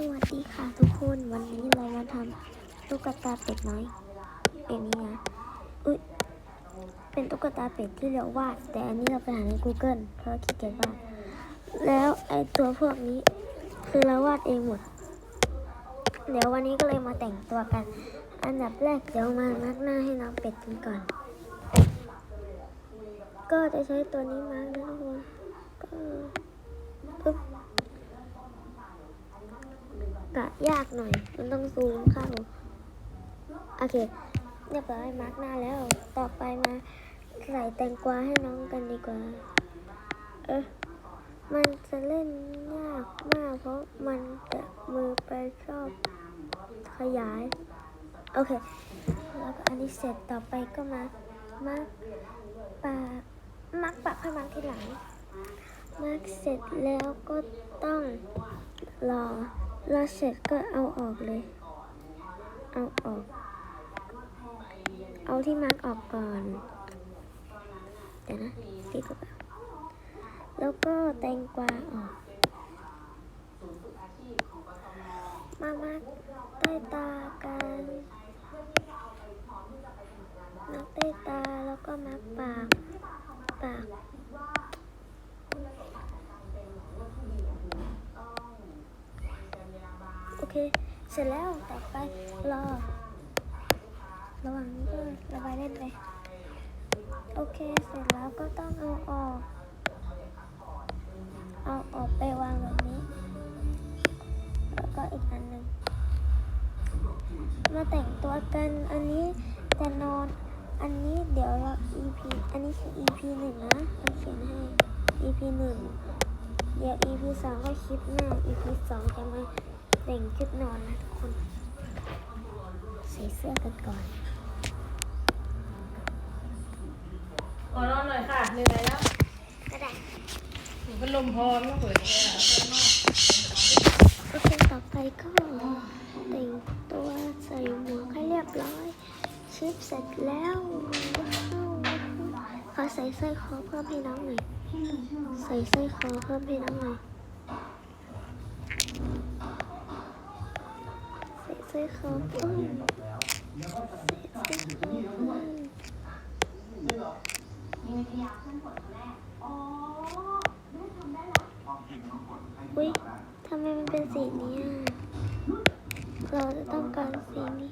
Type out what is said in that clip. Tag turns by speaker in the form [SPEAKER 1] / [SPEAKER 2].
[SPEAKER 1] สวัสดีค่ะทุกคนวันนี้เรามาทำตุ๊กตาเป็ดน้อยเป็ดนี้นะอุ้ยเป็นตุ๊กตาเป็ดที่เราวาด แต่อันนี้เราไปหาใน Google เพราะขี้เกียจวาดแล้วไอตัวพวกนี้คือเราวาดเองหมด เดี๋ยววันนี้ก็เลยมาแต่งตัวกัน อันดับแรกเดี๋ยวมามักหน้าให้น้องเป็ดกันก่อน ก็จะใช้ตัวนี้มาร์กนะทุกคนก็ปึ๊บ กะ ยากหน่อย มันต้องซูมเข้า โอเค เรียบร้อยมาร์กหน้าแล้ว ต่อไปมาใส่แตงกวาให้น้องกันดีกว่า เออมันจะเล่นยากมาก เพราะมันจะมือไปชอบขยาย โอเค แล้วก็อันนี้เสร็จต่อไปก็มามาร์กปากมาร์กปากให้มาร์กทีหลังมาร์กเสร็จแล้วก็ต้องรอ รอเสร็จก็เอาออกเลย เอาออก เอาที่มาร์กออกก่อน เดี๋ยวนะติดหรือเปล่าแล้วก็แตงกวาออกมามาใต้ตากันมาใต้ตาแล้วก็มาปาก ปาก โอ เค เสร็จแล้วต่อไปรอ ระหว่างนี้ก็ระบายเล่นไป โอเค เสร็จแล้วก็ต้องเอาออก เอาออกไปวางแบบนี้ แล้วก็อีกอันหนึ่ง มาแต่งตัวกัน อันนี้จะนอน อันนี้เดี๋ยวเรา EP อันนี้คือ EP หนึ่งนะเราเขียนให้ EP หนึ่งเดี๋ยว EP สองก็คลิปหน้า EP สองจะมา แต่งชุดนอนนะทุกคน ใส่เสื้อกันก่อน
[SPEAKER 2] ขอนอนหน่อยค่ะเหนื่อยแล้ว
[SPEAKER 1] ก็ได้
[SPEAKER 2] หนูเป็นลมพร้อมก็เปิดแอร์
[SPEAKER 1] โอเคต่อไปก็แต่งตัวใส่หมวกให้เรียบร้อยชิปเสร็จแล้วว้าวขอใส่สร้อยคอเพิ่มให้น้องหน่อยใส่สร้อยคอเพิ่มให้น้องหน่อย ซื้อยคอเฮ้ยคอเพิ่มอุ้ยทำไมมันเป็นสีนี้อะเราจะต้องการสีนี้